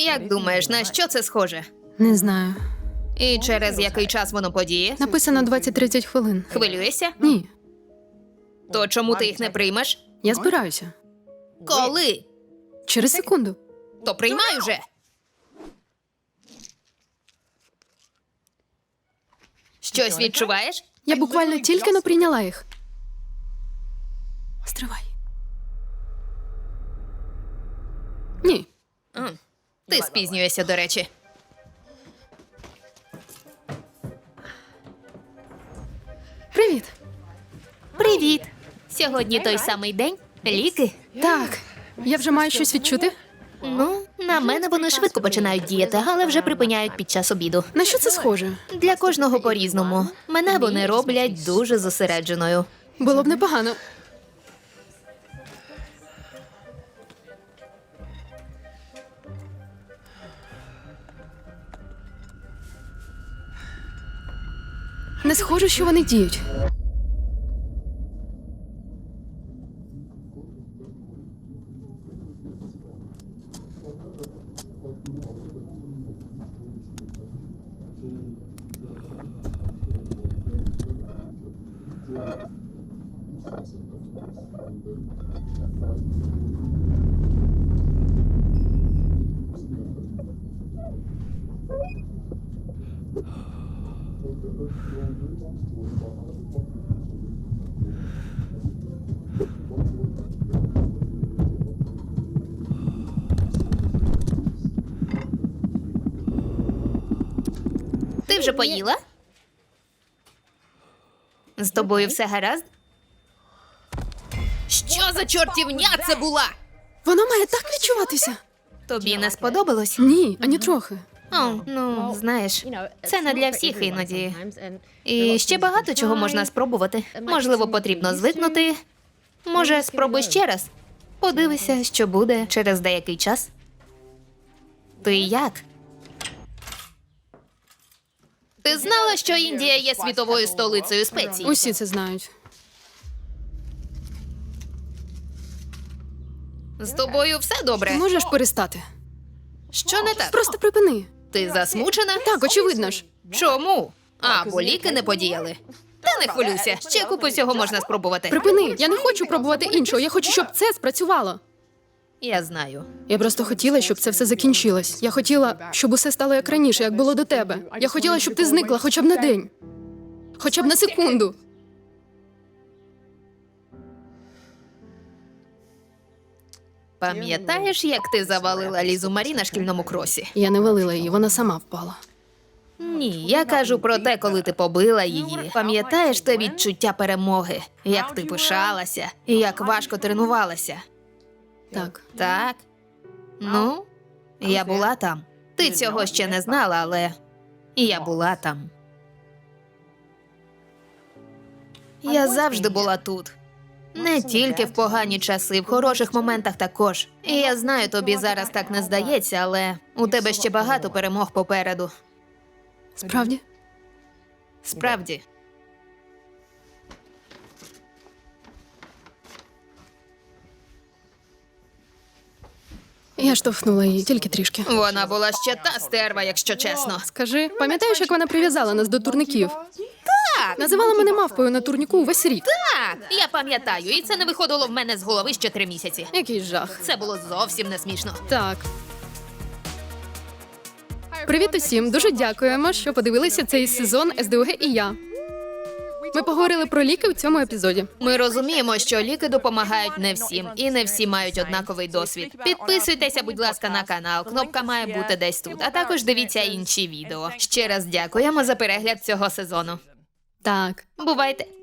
Як думаєш, на що це схоже? Не знаю. І через який час воно подіє? Написано 20-30 хвилин. Хвилюєшся? Ні, То чому ти їх не приймеш? я збираюся. Коли? Через секунду. То приймай уже. Щось відчуваєш? Я буквально тільки не прийняла їх. Стривай. Ні. Ти спізнюєшся, до речі. Привіт. Привіт! Сьогодні той самий день. Ліки? Так. Я вже маю щось відчути. Ну, на мене вони швидко починають діяти, але вже припиняють під час обіду. На що це схоже? Для кожного по-різному. Мене вони роблять дуже зосередженою. Було б непогано. Не схоже, що вони діють. Ти вже поїла? З тобою все гаразд? Що за чортівня це була? Воно має так відчуватися. Тобі не сподобалось? Ні, ані трохи. О, ну, знаєш, це не для всіх іноді. І ще багато чого можна спробувати. Можливо, потрібно звикнути. Може, спробуй ще раз. Подивися, що буде через деякий час. Ти як? Ти знала, що Індія є світовою столицею спецій? Усі це знають. З тобою все добре. Ти можеш перестати? Що не так? Просто припини. Ти засмучена? Так, очевидно ж. Чому? А, бо ліки не подіяли. Та не хвилюйся, ще купу всього можна спробувати. Припини. Я не хочу пробувати іншого. Я хочу, щоб це спрацювало. Я знаю. Я просто хотіла, щоб це все закінчилось. Я хотіла, щоб усе стало як раніше, як було до тебе. Я хотіла, щоб ти зникла хоча б на день, хоча б на секунду. Пам'ятаєш, як ти завалила Лізу Марі на шкільному кросі? Я не валила її, вона сама впала. Ні, я кажу про те, коли ти побила її. Пам'ятаєш те відчуття перемоги, як ти пишалася і як важко тренувалася? Так, Так. Ну, я була там. Ти цього ще не знала, але я була там. Я завжди була тут. Не тільки в погані часи, в хороших моментах також. І я знаю, тобі зараз так не здається, але у тебе ще багато перемог попереду. справді? Справді. Я штовхнула її тільки трішки. Вона була ще та стерва, якщо чесно. Скажи, пам'ятаєш, як вона прив'язала нас до турників? Так! Називала мене мавпою на турніку увесь рік. Так, я пам'ятаю, і це не виходило в мене з голови ще три місяці. Який жах. Це було зовсім не смішно. Так. Привіт усім! Дуже дякуємо, що подивилися цей сезон СДУГ і я. Ми поговорили про ліки в цьому епізоді. Ми розуміємо, що ліки допомагають не всім, і не всі мають однаковий досвід. Підписуйтеся, будь ласка, на канал. Кнопка має бути десь тут. А також дивіться інші відео. Ще раз дякуємо за перегляд цього сезону. Так. Бувайте!